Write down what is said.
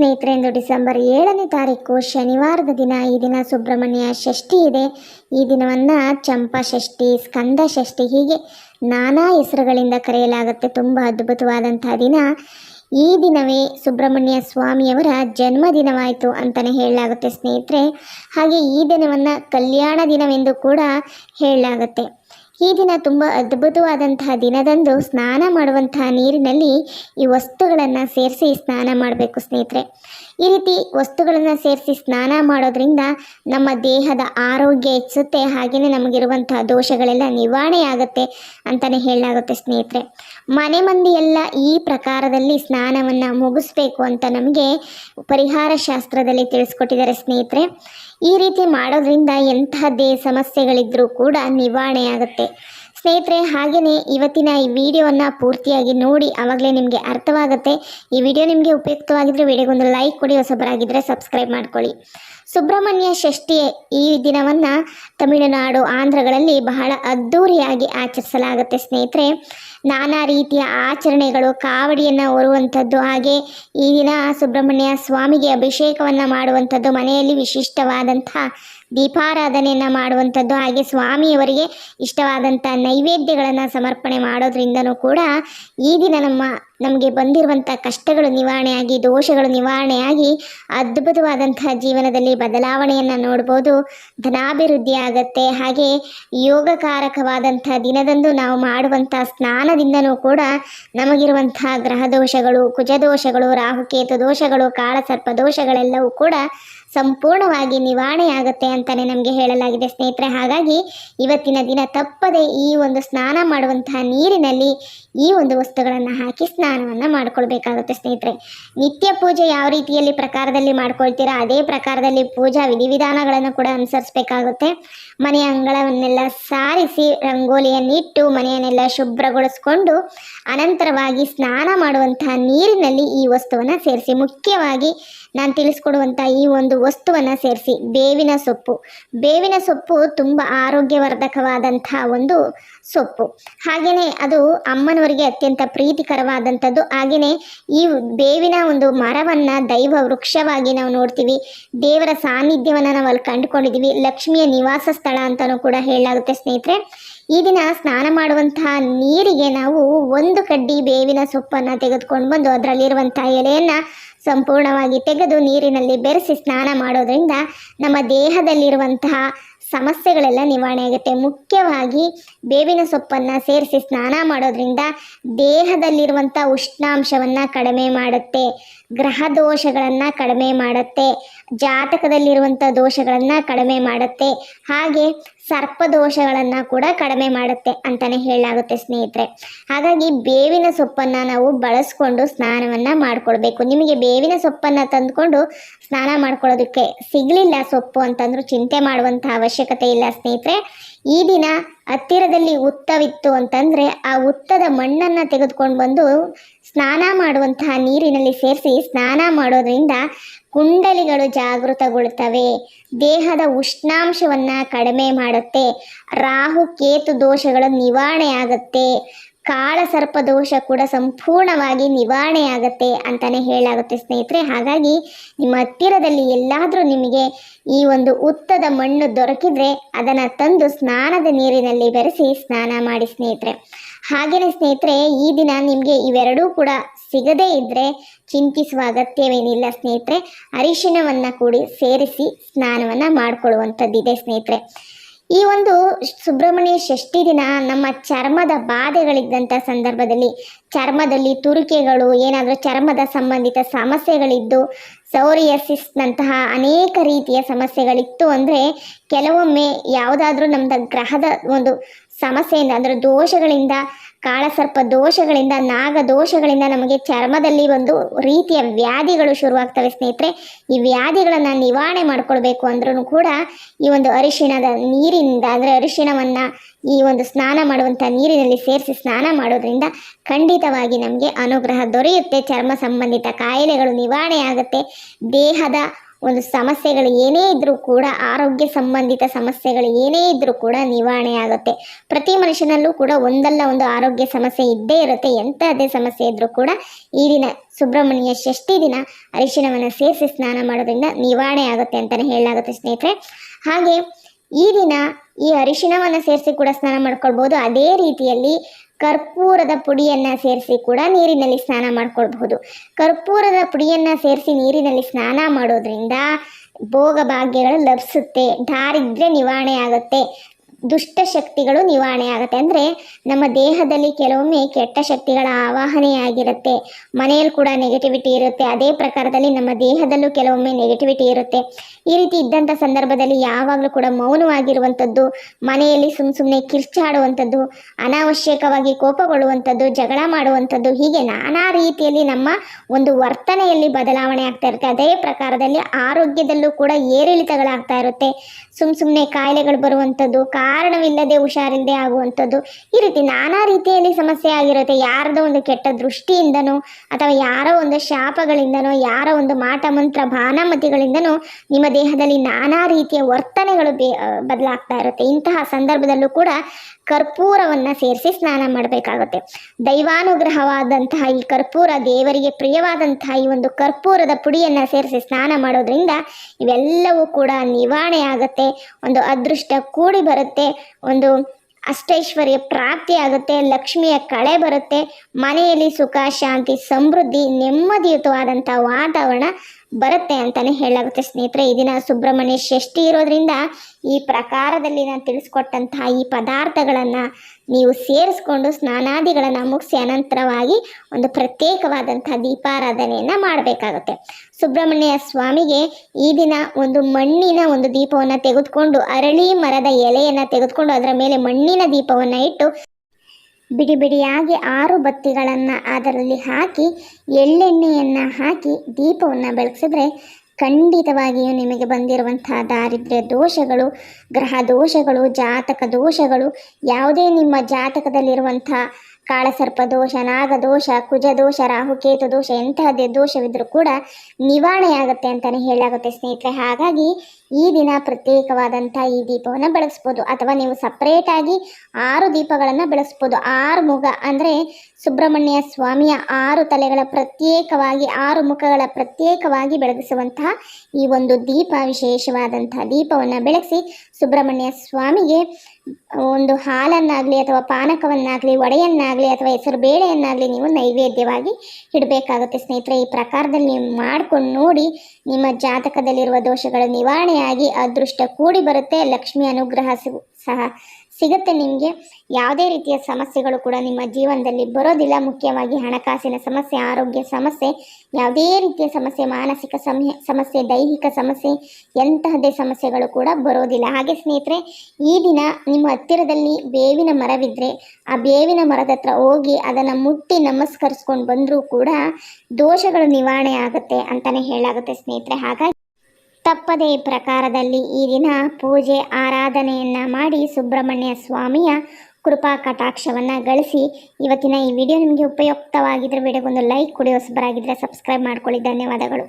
ಸ್ನೇಹಿತರೆ ಇಂದು ಡಿಸೆಂಬರ್ ಏಳನೇ ತಾರೀಕು ಶನಿವಾರದ ದಿನ ಈ ದಿನ ಸುಬ್ರಹ್ಮಣ್ಯ ಷಷ್ಠಿ ಇದೆ. ಈ ದಿನವನ್ನು ಚಂಪಾ ಷಷ್ಠಿ, ಸ್ಕಂದ ಷಷ್ಠಿ ಹೀಗೆ ನಾನಾ ಹೆಸರುಗಳಿಂದ ಕರೆಯಲಾಗುತ್ತೆ. ತುಂಬ ಅದ್ಭುತವಾದಂಥ ದಿನ. ಈ ದಿನವೇ ಸುಬ್ರಹ್ಮಣ್ಯ ಸ್ವಾಮಿಯವರ ಜನ್ಮದಿನವಾಯಿತು ಅಂತಲೇ ಹೇಳಲಾಗುತ್ತೆ ಸ್ನೇಹಿತರೆ. ಹಾಗೆ ಈ ದಿನವನ್ನು ಕಲ್ಯಾಣ ದಿನವೆಂದು ಕೂಡ ಹೇಳಲಾಗುತ್ತೆ. ಈ ದಿನ ತುಂಬ ಅದ್ಭುತವಾದಂತಹ ದಿನದಂದು ಸ್ನಾನ ಮಾಡುವಂತಹ ನೀರಿನಲ್ಲಿ ಈ ವಸ್ತುಗಳನ್ನು ಸೇರಿಸಿ ಸ್ನಾನ ಮಾಡಬೇಕು ಸ್ನೇಹಿತರೆ. ಈ ರೀತಿ ವಸ್ತುಗಳನ್ನು ಸೇರಿಸಿ ಸ್ನಾನ ಮಾಡೋದ್ರಿಂದ ನಮ್ಮ ದೇಹದ ಆರೋಗ್ಯ ಹೆಚ್ಚುತ್ತೆ ಹಾಗೆಯೇ ನಮಗಿರುವಂತಹ ದೋಷಗಳೆಲ್ಲ ನಿವಾರಣೆ ಆಗುತ್ತೆ ಅಂತಲೇ ಹೇಳಲಾಗುತ್ತೆ ಸ್ನೇಹಿತರೆ. ಮನೆ ಮಂದಿಯೆಲ್ಲ ಈ ಪ್ರಕಾರದಲ್ಲಿ ಸ್ನಾನವನ್ನು ಮುಗಿಸ್ಬೇಕು ಅಂತ ನಮಗೆ ಪರಿಹಾರ ಶಾಸ್ತ್ರದಲ್ಲಿ ತಿಳಿಸ್ಕೊಟ್ಟಿದ್ದಾರೆ ಸ್ನೇಹಿತರೆ. ಈ ರೀತಿ ಮಾಡೋದ್ರಿಂದ ಎಂತಹದ್ದೇ ಸಮಸ್ಯೆಗಳಿದ್ರೂ ಕೂಡ ನಿವಾರಣೆ ಆಗುತ್ತೆ. ಸ್ನೇಹಿತರೆ ಹಾಗೆಯೇ ಇವತ್ತಿನ ಈ ವಿಡಿಯೋವನ್ನು ಪೂರ್ತಿಯಾಗಿ ನೋಡಿ ಆವಾಗಲೇ ನಿಮಗೆ ಅರ್ಥವಾಗುತ್ತೆ. ಈ ವಿಡಿಯೋ ನಿಮಗೆ ಉಪಯುಕ್ತವಾಗಿದ್ದರೆ ವಿಡಿಯೋಗೊಂದು ಲೈಕ್ ಕೊಡಿ ಹೊಸಬರಾಗಿದ್ದರೆ ಸಬ್ಸ್ಕ್ರೈಬ್ ಮಾಡ್ಕೊಳ್ಳಿ. ಸುಬ್ರಹ್ಮಣ್ಯ ಷಷ್ಠಿ ಈ ದಿನವನ್ನು ತಮಿಳುನಾಡು ಆಂಧ್ರಗಳಲ್ಲಿ ಬಹಳ ಅದ್ಧೂರಿಯಾಗಿ ಆಚರಿಸಲಾಗುತ್ತೆ ಸ್ನೇಹಿತರೆ. ನಾನಾ ರೀತಿಯ ಆಚರಣೆಗಳು, ಕಾವಡಿಯನ್ನು ಹೊರುವಂಥದ್ದು ಹಾಗೆ ಈ ದಿನ ಸುಬ್ರಹ್ಮಣ್ಯ ಸ್ವಾಮಿಗೆ ಅಭಿಷೇಕವನ್ನು ಮಾಡುವಂಥದ್ದು ಮನೆಯಲ್ಲಿ ವಿಶಿಷ್ಟವಾದಂಥ ದೀಪಾರಾಧನೆಯನ್ನು ಮಾಡುವಂಥದ್ದು. ಹಾಗೆ ಸ್ವಾಮಿಯವರಿಗೆ ಇಷ್ಟವಾದಂಥ ನೈವೇದ್ಯಗಳನ್ನು ಸಮರ್ಪಣೆ ಮಾಡೋದ್ರಿಂದನೂ ಕೂಡ ಈ ದಿನ ನಮ್ಮ, ನಮಗೆ ಬಂದಿರುವಂಥ ಕಷ್ಟಗಳು ನಿವಾರಣೆಯಾಗಿ, ದೋಷಗಳು ನಿವಾರಣೆಯಾಗಿ ಅದ್ಭುತವಾದಂತಹ ಜೀವನದಲ್ಲಿ ಬದಲಾವಣೆಯನ್ನು ನೋಡ್ಬೋದು. ಧನಾಭಿವೃದ್ಧಿ ಆಗತ್ತೆ. ಹಾಗೆ ಯೋಗಕಾರಕವಾದಂಥ ದಿನದಂದು ನಾವು ಮಾಡುವಂಥ ಸ್ನಾನದಿಂದನೂ ಕೂಡ ನಮಗಿರುವಂಥ ಗ್ರಹ ದೋಷಗಳು ಕುಜದೋಷಗಳು, ರಾಹುಕೇತು ದೋಷಗಳು, ಕಾಳಸರ್ಪ ದೋಷಗಳೆಲ್ಲವೂ ಕೂಡ ಸಂಪೂರ್ಣವಾಗಿ ನಿವಾರಣೆಯಾಗುತ್ತೆ ಅಂತಲೇ ನಮಗೆ ಹೇಳಲಾಗಿದೆ ಸ್ನೇಹಿತರೆ. ಹಾಗಾಗಿ ಇವತ್ತಿನ ದಿನ ತಪ್ಪದೆ ಈ ಒಂದು ಸ್ನಾನ ಮಾಡುವಂತಹ ನೀರಿನಲ್ಲಿ ಈ ಒಂದು ವಸ್ತುಗಳನ್ನು ಹಾಕಿ ಸ್ನಾನವನ್ನು ಮಾಡ್ಕೊಳ್ಬೇಕಾಗುತ್ತೆ ಸ್ನೇಹಿತರೆ. ನಿತ್ಯ ಪೂಜೆ ಯಾವ ರೀತಿಯಲ್ಲಿ ಪ್ರಕಾರದಲ್ಲಿ ಮಾಡ್ಕೊಳ್ತೀರಾ? ಅದೇ ಪ್ರಕಾರದಲ್ಲಿ ಪೂಜಾ ವಿಧಿವಿಧಾನಗಳನ್ನು ಕೂಡ ಅನುಸರಿಸಬೇಕಾಗುತ್ತೆ. ಮನೆಯ ಅಂಗಳವನ್ನೆಲ್ಲ ಸಾರಿಸಿ ರಂಗೋಲಿಯನ್ನಿಟ್ಟು ಮನೆಯನ್ನೆಲ್ಲ ಶುಭ್ರಗೊಳಿಸ್ಕೊಂಡು ಅನಂತರವಾಗಿ ಸ್ನಾನ ಮಾಡುವಂತಹ ನೀರಿನಲ್ಲಿ ಈ ವಸ್ತುವನ್ನು ಸೇರಿಸಿ. ಮುಖ್ಯವಾಗಿ ನಾನು ತಿಳಿಸ್ಕೊಡುವಂಥ ಈ ಒಂದು ವಸ್ತುವನ್ನು ಸೇರಿಸಿ, ಬೇವಿನ ಸೊಪ್ಪು. ಬೇವಿನ ಸೊಪ್ಪು ತುಂಬ ಆರೋಗ್ಯವರ್ಧಕವಾದಂತಹ ಒಂದು ಸೊಪ್ಪು. ಹಾಗೆಯೇ ಅದು ಅಮ್ಮನವರಿಗೆ ಅತ್ಯಂತ ಪ್ರೀತಿಕರವಾದಂಥದ್ದು. ಹಾಗೆಯೇ ಈ ಬೇವಿನ ಒಂದು ಮರವನ್ನು ದೈವ ವೃಕ್ಷವಾಗಿ ನಾವು ನೋಡ್ತೀವಿ. ದೇವರ ಸಾನ್ನಿಧ್ಯವನ್ನು ನಾವು ಅಲ್ಲಿ ಕಂಡುಕೊಂಡಿದ್ದೀವಿ. ಲಕ್ಷ್ಮಿಯ ನಿವಾಸ ಸ್ಥಳ ಅಂತಲೂ ಕೂಡ ಹೇಳಲಾಗುತ್ತೆ ಸ್ನೇಹಿತರೆ. ಈ ದಿನ ಸ್ನಾನ ಮಾಡುವಂತಹ ನೀರಿಗೆ ನಾವು ಒಂದು ಕಡ್ಡಿ ಬೇವಿನ ಸೊಪ್ಪನ್ನು ತೆಗೆದುಕೊಂಡು ಬಂದು ಅದರಲ್ಲಿರುವಂತಹ ಎಲೆಯನ್ನು ಸಂಪೂರ್ಣವಾಗಿ ತೆಗೆದು ನೀರಿನಲ್ಲಿ ಬೆರೆಸಿ ಸ್ನಾನ ಮಾಡೋದ್ರಿಂದ ನಮ್ಮ ದೇಹದಲ್ಲಿರುವಂತಹ ಸಮಸ್ಯೆಗಳೆಲ್ಲ ನಿವಾರಣೆ ಆಗುತ್ತೆ. ಮುಖ್ಯವಾಗಿ ಬೇವಿನ ಸೊಪ್ಪನ್ನು ಸೇರಿಸಿ ಸ್ನಾನ ಮಾಡೋದ್ರಿಂದ ದೇಹದಲ್ಲಿರುವಂಥ ಉಷ್ಣಾಂಶವನ್ನು ಕಡಿಮೆ ಮಾಡುತ್ತೆ, ಗ್ರಹ ದೋಷಗಳನ್ನು ಕಡಿಮೆ ಮಾಡುತ್ತೆ, ಜಾತಕದಲ್ಲಿರುವಂಥ ದೋಷಗಳನ್ನು ಕಡಿಮೆ ಮಾಡುತ್ತೆ. ಹಾಗೆ ಸರ್ಪ ದೋಷಗಳನ್ನು ಕೂಡ ಕಡಿಮೆ ಮಾಡುತ್ತೆ ಅಂತಲೇ ಹೇಳಲಾಗುತ್ತೆ ಸ್ನೇಹಿತರೆ. ಹಾಗಾಗಿ ಬೇವಿನ ಸೊಪ್ಪನ್ನು ನಾವು ಬಳಸ್ಕೊಂಡು ಸ್ನಾನವನ್ನು ಮಾಡ್ಕೊಳ್ಬೇಕು. ನಿಮಗೆ ಬೇವಿನ ಸೊಪ್ಪನ್ನು ತಂದುಕೊಂಡು ಸ್ನಾನ ಮಾಡ್ಕೊಳ್ಳೋದಕ್ಕೆ ಸಿಗಲಿಲ್ಲ ಸೊಪ್ಪು ಅಂತಂದ್ರೂ ಚಿಂತೆ ಮಾಡುವಂಥ ಅವಶ್ಯಕತೆ ಇಲ್ಲ ಸ್ನೇಹಿತರೆ. ಈ ದಿನ ಹತ್ತಿರದಲ್ಲಿ ಉತ್ತವಿತ್ತು ಅಂತಂದರೆ ಆ ಉತ್ತದ ಮಣ್ಣನ್ನು ತೆಗೆದುಕೊಂಡು ಬಂದು ಸ್ನಾನ ಮಾಡುವಂತಹ ನೀರಿನಲ್ಲಿ ಸೇರಿಸಿ ಸ್ನಾನ ಮಾಡೋದ್ರಿಂದ ಕುಂಡಲಿಗಳು ಜಾಗೃತಗೊಳ್ತವೆ. ದೇಹದ ಉಷ್ಣಾಂಶವನ್ನು ಕಡಿಮೆ ಮಾಡುತ್ತೆ. ರಾಹು ಕೇತು ದೋಷಗಳು ನಿವಾರಣೆ ಆಗುತ್ತೆ ಕಾಳಸರ್ಪ ದೋಷ ಕೂಡ ಸಂಪೂರ್ಣವಾಗಿ ನಿವಾರಣೆ ಆಗುತ್ತೆ ಅಂತಲೇ ಹೇಳಾಗುತ್ತೆ ಸ್ನೇಹಿತರೆ. ಹಾಗಾಗಿ ನಿಮ್ಮ ಹತ್ತಿರದಲ್ಲಿ ಎಲ್ಲಾದರೂ ನಿಮಗೆ ಈ ಒಂದು ಉತ್ತದ ಮಣ್ಣು ದೊರಕಿದ್ರೆ ಅದನ್ನು ತಂದು ಸ್ನಾನದ ನೀರಿನಲ್ಲಿ ಬೆರೆಸಿ ಸ್ನಾನ ಮಾಡಿ ಸ್ನೇಹಿತರೆ. ಹಾಗೆಯೇ ಸ್ನೇಹಿತರೆ, ಈ ದಿನ ನಿಮಗೆ ಇವೆರಡೂ ಕೂಡ ಸಿಗದೇ ಇದ್ದರೆ ಚಿಂತಿಸುವ ಅಗತ್ಯವೇನಿಲ್ಲ ಸ್ನೇಹಿತರೆ. ಅರಿಶಿಣವನ್ನು ಕೂಡಿ ಸೇರಿಸಿ ಸ್ನಾನವನ್ನು ಮಾಡಿಕೊಳ್ಳುವಂಥದ್ದಿದೆ ಸ್ನೇಹಿತರೆ. ಈ ಒಂದು ಸುಬ್ರಹ್ಮಣ್ಯ ಷಷ್ಠಿ ದಿನ ನಮ್ಮ ಚರ್ಮದ ಬಾಧೆಗಳಿದ್ದಂಥ ಸಂದರ್ಭದಲ್ಲಿ, ಚರ್ಮದಲ್ಲಿ ತುರಿಕೆಗಳು, ಏನಾದರೂ ಚರ್ಮದ ಸಂಬಂಧಿತ ಸಮಸ್ಯೆಗಳಿದ್ದು, ಸೌರಿಯಸಿಸ್ನಂತಹ ಅನೇಕ ರೀತಿಯ ಸಮಸ್ಯೆಗಳಿತ್ತು ಅಂದರೆ, ಕೆಲವೊಮ್ಮೆ ಯಾವುದಾದ್ರೂ ನಮ್ಮದ ಗ್ರಹದ ಒಂದು ಸಮಸ್ಯೆಯಿಂದ ಅಂದರೆ ದೋಷಗಳಿಂದ ಕಾಳಸರ್ಪ ದೋಷಗಳಿಂದ ನಾಗ ದೋಷಗಳಿಂದ ನಮಗೆ ಚರ್ಮದಲ್ಲಿ ಒಂದು ರೀತಿಯ ವ್ಯಾಧಿಗಳು ಶುರುವಾಗ್ತವೆ ಸ್ನೇಹಿತರೆ. ಈ ವ್ಯಾಧಿಗಳನ್ನು ನಿವಾರಣೆ ಮಾಡ್ಕೊಳ್ಬೇಕು ಅಂದ್ರೂ ಕೂಡ ಈ ಒಂದು ಅರಿಶಿಣದ ನೀರಿನಿಂದ ಅಂದರೆ ಅರಿಶಿಣವನ್ನು ಈ ಒಂದು ಸ್ನಾನ ಮಾಡುವಂಥ ನೀರಿನಲ್ಲಿ ಸೇರಿಸಿ ಸ್ನಾನ ಮಾಡೋದ್ರಿಂದ ಖಂಡಿತವಾಗಿ ನಮಗೆ ಅನುಗ್ರಹ ದೊರೆಯುತ್ತೆ. ಚರ್ಮ ಸಂಬಂಧಿತ ಕಾಯಿಲೆಗಳು ನಿವಾರಣೆ ಆಗುತ್ತೆ. ದೇಹದ ಒಂದು ಸಮಸ್ಯೆಗಳು ಏನೇ ಇದ್ದರೂ ಕೂಡ, ಆರೋಗ್ಯ ಸಂಬಂಧಿತ ಸಮಸ್ಯೆಗಳು ಏನೇ ಇದ್ದರೂ ಕೂಡ ನಿವಾರಣೆ ಆಗುತ್ತೆ. ಪ್ರತಿ ಮನುಷ್ಯನಲ್ಲೂ ಕೂಡ ಒಂದಲ್ಲ ಒಂದು ಆರೋಗ್ಯ ಸಮಸ್ಯೆ ಇದ್ದೇ ಇರುತ್ತೆ. ಎಂಥದ್ದೇ ಸಮಸ್ಯೆ ಇದ್ದರೂ ಕೂಡ ಈ ದಿನ ಸುಬ್ರಹ್ಮಣ್ಯ ಷಷ್ಠಿ ದಿನ ಅರಿಶಿಣವನ್ನು ಸೇರಿಸಿ ಸ್ನಾನ ಮಾಡೋದ್ರಿಂದ ನಿವಾರಣೆ ಆಗುತ್ತೆ ಅಂತಲೇ ಹೇಳಲಾಗುತ್ತೆ ಸ್ನೇಹಿತರೆ. ಹಾಗೆ ಈ ದಿನ ಈ ಅರಿಶಿಣವನ್ನು ಸೇರಿಸಿ ಕೂಡ ಸ್ನಾನ ಮಾಡ್ಕೊಳ್ಬೋದು. ಅದೇ ರೀತಿಯಲ್ಲಿ ಕರ್ಪೂರದ ಪುಡಿಯನ್ನು ಸೇರಿಸಿ ಕೂಡ ನೀರಿನಲ್ಲಿ ಸ್ನಾನ ಮಾಡ್ಕೊಳ್ಬಹುದು. ಕರ್ಪೂರದ ಪುಡಿಯನ್ನು ಸೇರಿಸಿ ನೀರಿನಲ್ಲಿ ಸ್ನಾನ ಮಾಡೋದ್ರಿಂದ ಭೋಗ ಭಾಗ್ಯಗಳು ಲಭಿಸುತ್ತೆ. ದಾರಿದ್ರ್ಯ ನಿವಾರಣೆ ಆಗುತ್ತೆ. ದುಷ್ಟ ಶಕ್ತಿಗಳು ನಿವಾರಣೆ ಆಗುತ್ತೆ. ಅಂದರೆ ನಮ್ಮ ದೇಹದಲ್ಲಿ ಕೆಲವೊಮ್ಮೆ ಕೆಟ್ಟ ಶಕ್ತಿಗಳ ಆವಾಹನೆಯಾಗಿರುತ್ತೆ. ಮನೆಯಲ್ಲಿ ಕೂಡ ನೆಗೆಟಿವಿಟಿ ಇರುತ್ತೆ. ಅದೇ ಪ್ರಕಾರದಲ್ಲಿ ನಮ್ಮ ದೇಹದಲ್ಲೂ ಕೆಲವೊಮ್ಮೆ ನೆಗೆಟಿವಿಟಿ ಇರುತ್ತೆ. ಈ ರೀತಿ ಇದ್ದಂಥ ಸಂದರ್ಭದಲ್ಲಿ ಯಾವಾಗಲೂ ಕೂಡ ಮೌನವಾಗಿರುವಂಥದ್ದು, ಮನೆಯಲ್ಲಿ ಸುಮ್ಮ ಸುಮ್ಮನೆ ಕಿರ್ಚಾಡುವಂಥದ್ದು, ಅನಾವಶ್ಯಕವಾಗಿ ಕೋಪಗೊಳ್ಳುವಂಥದ್ದು, ಜಗಳ ಮಾಡುವಂಥದ್ದು, ಹೀಗೆ ನಾನಾ ರೀತಿಯಲ್ಲಿ ನಮ್ಮ ಒಂದು ವರ್ತನೆಯಲ್ಲಿ ಬದಲಾವಣೆ ಆಗ್ತಾ ಇರುತ್ತೆ. ಅದೇ ಪ್ರಕಾರದಲ್ಲಿ ಆರೋಗ್ಯದಲ್ಲೂ ಕೂಡ ಏರಿಳಿತಗಳಾಗ್ತಾ ಇರುತ್ತೆ. ಸುಮ್ಮ ಸುಮ್ಮನೆ ಕಾಯಿಲೆಗಳು ಬರುವಂಥದ್ದು, ಕಾರಣವಿಲ್ಲದೆ ಹುಷಾರಿಲ್ಲದೆ ಆಗುವಂಥದ್ದು, ಈ ರೀತಿ ನಾನಾ ರೀತಿಯಲ್ಲಿ ಸಮಸ್ಯೆ ಆಗಿರುತ್ತೆ. ಯಾರದೋ ಒಂದು ಕೆಟ್ಟ ದೃಷ್ಟಿಯಿಂದನೋ, ಅಥವಾ ಯಾರೋ ಒಂದು ಶಾಪಗಳಿಂದನೋ, ಯಾರೋ ಒಂದು ಮಾಟ, ಮಂತ್ರ ಬಾನಮತಿಗಳಿಂದನೋ ನಿಮ್ಮ ದೇಹದಲ್ಲಿ ನಾನಾ ರೀತಿಯ ವರ್ತನೆಗಳು ಬದಲಾಗ್ತಾ ಇರುತ್ತೆ. ಇಂತಹ ಸಂದರ್ಭದಲ್ಲೂ ಕೂಡ ಕರ್ಪೂರವನ್ನು ಸೇರಿಸಿ ಸ್ನಾನ ಮಾಡಬೇಕಾಗುತ್ತೆ. ದೈವಾನುಗ್ರಹವಾದಂತಹ ಈ ಕರ್ಪೂರ, ದೇವರಿಗೆ ಪ್ರಿಯವಾದಂತಹ ಈ ಒಂದು ಕರ್ಪೂರದ ಪುಡಿಯನ್ನು ಸೇರಿಸಿ ಸ್ನಾನ ಮಾಡೋದ್ರಿಂದ ಇವೆಲ್ಲವೂ ಕೂಡ ನಿವಾರಣೆ ಆಗುತ್ತೆ. ಒಂದು ಅದೃಷ್ಟ ಕೂಡಿ ಬರುತ್ತೆ, ಒಂದು ಅಷ್ಟೈಶ್ವರ್ಯ ಪ್ರಾಪ್ತಿ ಆಗುತ್ತೆ, ಲಕ್ಷ್ಮಿಯ ಕಳೆ ಬರುತ್ತೆ, ಮನೆಯಲ್ಲಿ ಸುಖ, ಶಾಂತಿ, ಸಮೃದ್ಧಿ, ನೆಮ್ಮದಿಯುತವಾದಂಥ ವಾತಾವರಣ ಬರುತ್ತೆ ಅಂತಲೇ ಹೇಳಾಗುತ್ತೆ ಸ್ನೇಹಿತರೆ. ಈ ದಿನ ಸುಬ್ರಹ್ಮಣ್ಯ ಷಷ್ಠಿ ಇರೋದ್ರಿಂದ ಈ ಪ್ರಕಾರದಲ್ಲಿ ನಾನು ತಿಳಿಸ್ಕೊಟ್ಟಂತಹ ಈ ಪದಾರ್ಥಗಳನ್ನು ನೀವು ಸೇರಿಸ್ಕೊಂಡು ಸ್ನಾನಾದಿಗಳನ್ನು ಮುಗಿಸಿ ಅನಂತರವಾಗಿ ಒಂದು ಪ್ರತ್ಯೇಕವಾದಂಥ ದೀಪಾರಾಧನೆಯನ್ನು ಮಾಡಬೇಕಾಗುತ್ತೆ. ಸುಬ್ರಹ್ಮಣ್ಯ ಸ್ವಾಮಿಗೆ ಈ ದಿನ ಒಂದು ಮಣ್ಣಿನ ಒಂದು ದೀಪವನ್ನು ತೆಗೆದುಕೊಂಡು ಅರಳಿ ಮರದ ಎಲೆಯನ್ನು ತೆಗೆದುಕೊಂಡು ಅದರ ಮೇಲೆ ಮಣ್ಣಿನ ದೀಪವನ್ನು ಇಟ್ಟು ಬಿಡಿ ಬಿಡಿಯಾಗಿ ಆರು ಬತ್ತಿಗಳನ್ನು ಅದರಲ್ಲಿ ಹಾಕಿ ಎಳ್ಳೆಣ್ಣೆಯನ್ನು ಹಾಕಿ ದೀಪವನ್ನು ಬೆಳಗಿಸಿದ್ರೆ ಖಂಡಿತವಾಗಿಯೂ ನಿಮಗೆ ಬಂದಿರುವಂತಹ ದಾರಿದ್ರ್ಯ ದೋಷಗಳು, ಗ್ರಹ ದೋಷಗಳು, ಜಾತಕ ದೋಷಗಳು, ಯಾವುದೇ ನಿಮ್ಮ ಜಾತಕದಲ್ಲಿರುವಂತಹ ಕಾಳಸರ್ಪ ದೋಷ ನಾಗದೋಷ ಕುಜದೋಷ ರಾಹುಕೇತು ದೋಷ ಎಂತಹದ್ದೇ ದೋಷವಿದ್ರೂ ಕೂಡ ನಿವಾರಣೆ ಆಗುತ್ತೆ ಅಂತಲೇ ಹೇಳಾಗುತ್ತೆ ಸ್ನೇಹಿತರೆ. ಹಾಗಾಗಿ ಈ ದಿನ ಪ್ರತ್ಯೇಕವಾದಂಥ ಈ ದೀಪವನ್ನು ಬೆಳೆಸ್ಬೋದು ಅಥವಾ ನೀವು ಸಪ್ರೇಟಾಗಿ ಆರು ದೀಪಗಳನ್ನು ಬೆಳೆಸ್ಬೋದು. ಆರು ಮುಖ ಅಂದರೆ ಸುಬ್ರಹ್ಮಣ್ಯ ಸ್ವಾಮಿಯ ಆರು ತಲೆಗಳ ಪ್ರತ್ಯೇಕವಾಗಿ, ಆರು ಮುಖಗಳ ಪ್ರತ್ಯೇಕವಾಗಿ ಬೆಳಗಿಸುವಂತಹ ಈ ಒಂದು ದೀಪ ವಿಶೇಷವಾದಂತಹ ದೀಪವನ್ನು ಬೆಳಗಿಸಿ ಸುಬ್ರಹ್ಮಣ್ಯ ಸ್ವಾಮಿಗೆ ಒಂದು ಹಾಲನ್ನಾಗಲಿ ಅಥವಾ ಪಾನಕವನ್ನಾಗಲಿ ಒಡೆಯನ್ನಾಗಲಿ ಅಥವಾ ಹೆಸರು ಬೇಳೆಯನ್ನಾಗಲಿ ನೀವು ನೈವೇದ್ಯವಾಗಿ ಇಡಬೇಕಾಗುತ್ತೆ. ಸ್ನೇಹಿತರೆ, ಈ ಪ್ರಕಾರದಲ್ಲಿ ನೀವು ಮಾಡ್ಕೊಂಡು ನೋಡಿ ನಿಮ್ಮ ಜಾತಕದಲ್ಲಿರುವ ದೋಷಗಳು ನಿವಾರಣೆಯಾಗಿ ಅದೃಷ್ಟ ಕೂಡಿ ಬರುತ್ತೆ. ಲಕ್ಷ್ಮಿ ಅನುಗ್ರಹ ಸಹ ಸಿಗುತ್ತೆ ನಿಮಗೆ. ಯಾವುದೇ ರೀತಿಯ ಸಮಸ್ಯೆಗಳು ಕೂಡ ನಿಮ್ಮ ಜೀವನದಲ್ಲಿ ಬರೋದಿಲ್ಲ. ಮುಖ್ಯವಾಗಿ ಹಣಕಾಸಿನ ಸಮಸ್ಯೆ, ಆರೋಗ್ಯ ಸಮಸ್ಯೆ, ಯಾವುದೇ ರೀತಿಯ ಸಮಸ್ಯೆ, ಮಾನಸಿಕ ಸಮಸ್ಯೆ, ದೈಹಿಕ ಸಮಸ್ಯೆ ಎಂತಹದೇ ಸಮಸ್ಯೆಗಳು ಕೂಡ ಬರೋದಿಲ್ಲ. ಹಾಗೆ ಸ್ನೇಹಿತರೆ, ಈ ದಿನ ನಿಮ್ಮ ಹತ್ತಿರದಲ್ಲಿ ಬೇವಿನ ಮರವಿದ್ದರೆ ಆ ಬೇವಿನ ಮರದ ಹತ್ರ ಹೋಗಿ ಅದನ್ನು ಮುಟ್ಟಿ ನಮಸ್ಕರಿಸ್ಕೊಂಡು ಬಂದರೂ ಕೂಡ ದೋಷಗಳು ನಿವಾರಣೆ ಆಗುತ್ತೆ ಅಂತಲೇ ಹೇಳಾಗುತ್ತೆ ಸ್ನೇಹಿತರೆ. ಹಾಗಾಗಿ ತಪ್ಪದೇ ಪ್ರಕಾರದಲ್ಲಿ ಈ ದಿನ ಪೂಜೆ, ಆರಾಧನೆಯನ್ನು ಮಾಡಿ ಸುಬ್ರಹ್ಮಣ್ಯ ಸ್ವಾಮಿಯ ಕೃಪಾ ಕಟಾಕ್ಷವನ್ನು ಗಳಿಸಿ. ಇವತ್ತಿನ ಈ ವಿಡಿಯೋ ನಿಮಗೆ ಉಪಯುಕ್ತವಾಗಿದ್ದರೆ ವಿಡಿಯೋಗೊಂದು ಲೈಕ್ ಕೊಡಿ ಹೊಸಬರಾಗಿದ್ದರೆ ಸಬ್ಸ್ಕ್ರೈಬ್ ಮಾಡ್ಕೊಳ್ಳಿ. ಧನ್ಯವಾದಗಳು.